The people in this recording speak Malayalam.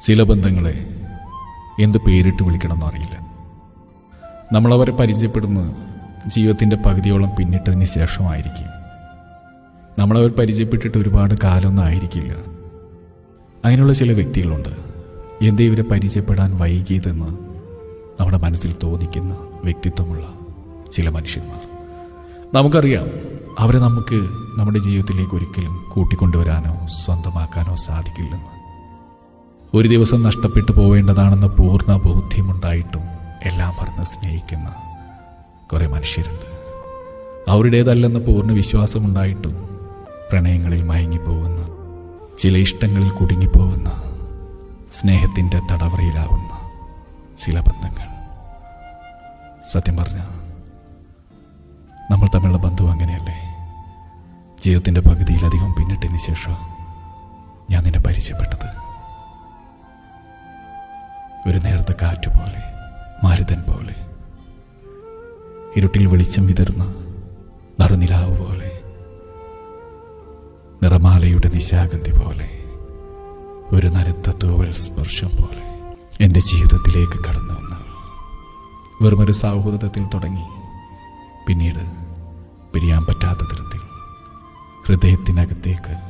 ചില ബന്ധങ്ങളെ എന്ത് പേരിട്ട് വിളിക്കണമെന്ന് അറിയില്ല. നമ്മളവരെ പരിചയപ്പെടുന്നത് ജീവിതത്തിന്റെ പകുതിയോളം പിന്നിട്ടതിന് ശേഷമായിരിക്കും. നമ്മളവർ പരിചയപ്പെട്ടിട്ട് ഒരുപാട് കാലമൊന്നും ആയിരിക്കില്ല. അങ്ങനെയുള്ള ചില വ്യക്തികളുണ്ട്. എന്തേ ഇവരെ പരിചയപ്പെടാൻ വൈകിയതെന്ന് നമ്മുടെ മനസ്സിൽ തോന്നിക്കുന്ന വ്യക്തിത്വമുള്ള ചില മനുഷ്യന്മാർ. നമുക്കറിയാം അവരെ നമുക്ക് നമ്മുടെ ജീവിതത്തിലേക്ക് ഒരിക്കലും കൂട്ടിക്കൊണ്ടുവരാനോ സ്വന്തമാക്കാനോ സാധിക്കില്ലെന്ന്. ഒരു ദിവസം നഷ്ടപ്പെട്ടു പോവേണ്ടതാണെന്ന് പൂർണ ബോധ്യമുണ്ടായിട്ടും എല്ലാം മറന്ന് സ്നേഹിക്കുന്ന കുറേ മനുഷ്യരുണ്ട്. അവരുടേതല്ലെന്ന് പൂർണ വിശ്വാസമുണ്ടായിട്ടും പ്രണയങ്ങളിൽ മയങ്ങിപ്പോകുന്ന ചില ഇഷ്ടങ്ങളിൽ കുടുങ്ങിപ്പോകുന്ന സ്നേഹത്തിന്റെ തടവറയിലാവുന്ന ചില ബന്ധങ്ങൾ. സത്യം പറഞ്ഞ നമ്മൾ തമ്മിലുള്ള ബന്ധം അങ്ങനെയല്ലേ? ജീവിതത്തിന്റെ പകുതിയിലധികം പിന്നിട്ടതിന് ശേഷം ഞാൻ നിന്നെ പരിചയപ്പെട്ടത്. ഒരു നേർത്ത കാറ്റ് പോലെ മാരുതൻ പോലെ. ഇരുട്ടിൽ വെളിച്ചം വിതർന്ന നറുനിലാവ് പോലെ. നിറമാലയുടെ നിശാഗന്ധി പോലെ. ഒരു നരത്ത തൂവൽ സ്പർശം പോലെ. എന്റെ ജീവിതത്തിലേക്ക് കടന്നു വന്ന വെറുമൊരു സൗഹൃദത്തിൽ തുടങ്ങി. പിന്നീട് പിരിയാൻ പറ്റാത്ത തരത്തിൽ ഹൃദയത്തിനകത്തേക്ക്